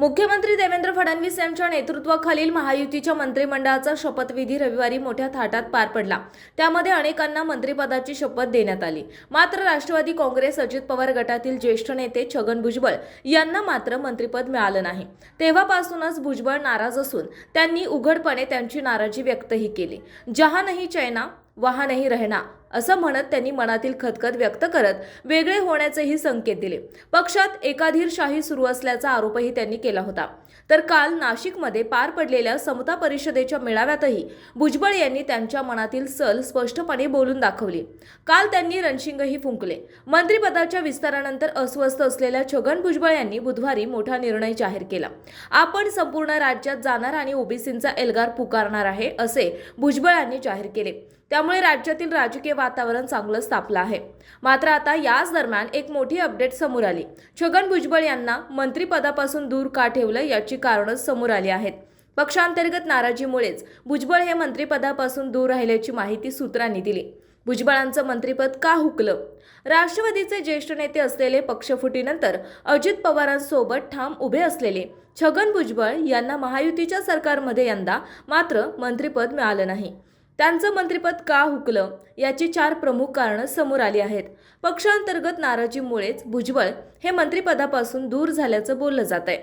मुख्यमंत्री देवेंद्र फडणवीस यांच्या नेतृत्वाखालील महायुतीच्या मंत्रिमंडळाचा शपथविधी रविवारी मोठ्या थाटात पार पडला. त्यामध्ये अनेकांना मंत्रिपदाची शपथ देण्यात आली. मात्र राष्ट्रवादी काँग्रेस अजित पवार गटातील ज्येष्ठ नेते छगन भुजबळ यांना मात्र मंत्रिपद मिळालं नाही. तेव्हापासूनच भुजबळ नाराज असून त्यांनी उघडपणे त्यांची नाराजी व्यक्तही केली. जहा नाही चैना वहा नाही रहना असं म्हणत त्यांनी मनातील खतखत व्यक्त करत वेगळे होण्याचेही संकेत दिले. पक्षात एकाधीरशाही सुरू असल्याचा आरोपही त्यांनी केला होता. तर काल नाशिकमध्ये पार पडलेल्या समता परिषदेच्या मेळाव्यातही भुजबळ यांनी त्यांच्या मनातील सल स्पष्टपणे बोलून दाखवली. काल त्यांनी रणशिंगही फुंकले. मंत्रिपदाच्या विस्तारानंतर अस्वस्थ असलेल्या छगन भुजबळ यांनी बुधवारी मोठा निर्णय जाहीर केला. आपण संपूर्ण राज्यात जाणार आणि ओबीसींचा एल्गार पुकारणार आहे असे भुजबळ यांनी जाहीर केले. त्यामुळे राज्यातील राजकीय वातावरण चांगलंच तापलं आहे. मात्र आता याच दरम्यान एक मोठी अपडेट समोर आली. छगन भुजबळ यांना मंत्रिपदापासून दूर का ठेवलं याची कारणं समोर आली आहेत. पक्षांतर्गत नाराजीमुळेच भुजबळ हे मंत्रिपदापासून दूर राहिल्याची माहिती सूत्रांनी दिली. भुजबळांचं मंत्रिपद का हुकलं? राष्ट्रवादीचे ज्येष्ठ नेते असलेले पक्षफुटीनंतर अजित पवारांसोबत ठाम उभे असलेले छगन भुजबळ यांना महायुतीच्या सरकारमध्ये यंदा मात्र मंत्रिपद मिळालं नाही. त्यांचं मंत्रिपद का हुकलं याची चार प्रमुख कारणं समोर आली आहेत. पक्षांतर्गत नाराजीमुळेच भुजबळ हे मंत्रिपदापासून दूर झाल्याचं बोललं जात आहे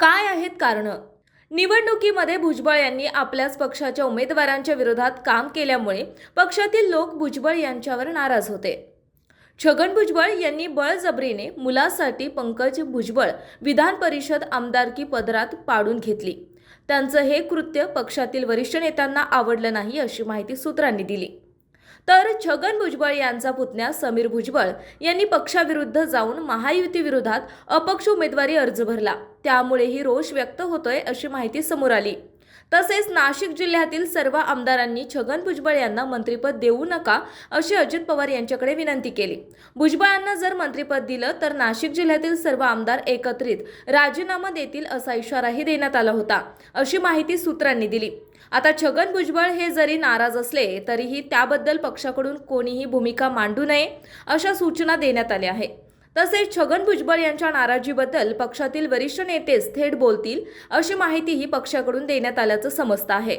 काय आहेत कारणं? निवडणुकीमध्ये भुजबळ यांनी आपल्याच पक्षाच्या उमेदवारांच्या विरोधात काम केल्यामुळे पक्षातील लोक भुजबळ यांच्यावर नाराज होते. छगन भुजबळ यांनी बळजबरीने मुलासाठी पंकज भुजबळ विधान परिषद आमदारकी पदरात पाडून घेतली. त्यांचं हे कृत्य पक्षातील वरिष्ठ नेत्यांना आवडलं नाही अशी माहिती सूत्रांनी दिली. तर छगन भुजबळ यांचा पुतण्या समीर भुजबळ यांनी पक्षाविरुद्ध जाऊन महायुतीविरोधात अपक्ष उमेदवारी अर्ज भरला. त्यामुळेही रोष व्यक्त होतोय अशी माहिती समोर आली. तसेच नाशिक जिल्ह्यातील सर्व आमदारांनी छगन भुजबळ यांना मंत्रिपद देऊ नका अशी अजित पवार यांच्याकडे विनंती केली. भुजबळांना जर मंत्रिपद दिलं तर नाशिक जिल्ह्यातील सर्व आमदार एकत्रित राजीनामा देतील असा इशाराही देण्यात आला होता अशी माहिती सूत्रांनी दिली. आता छगन भुजबळ हे जरी नाराज असले तरीही त्याबद्दल पक्षाकडून कोणीही भूमिका मांडू नये अशा सूचना देण्यात आल्या आहे तसेच छगन भुजबळ यांच्या नाराजीबद्दल पक्षातील वरिष्ठ नेतेच थेट बोलतील अशी माहितीही पक्षाकडून देण्यात आल्याचं समजतं आहे.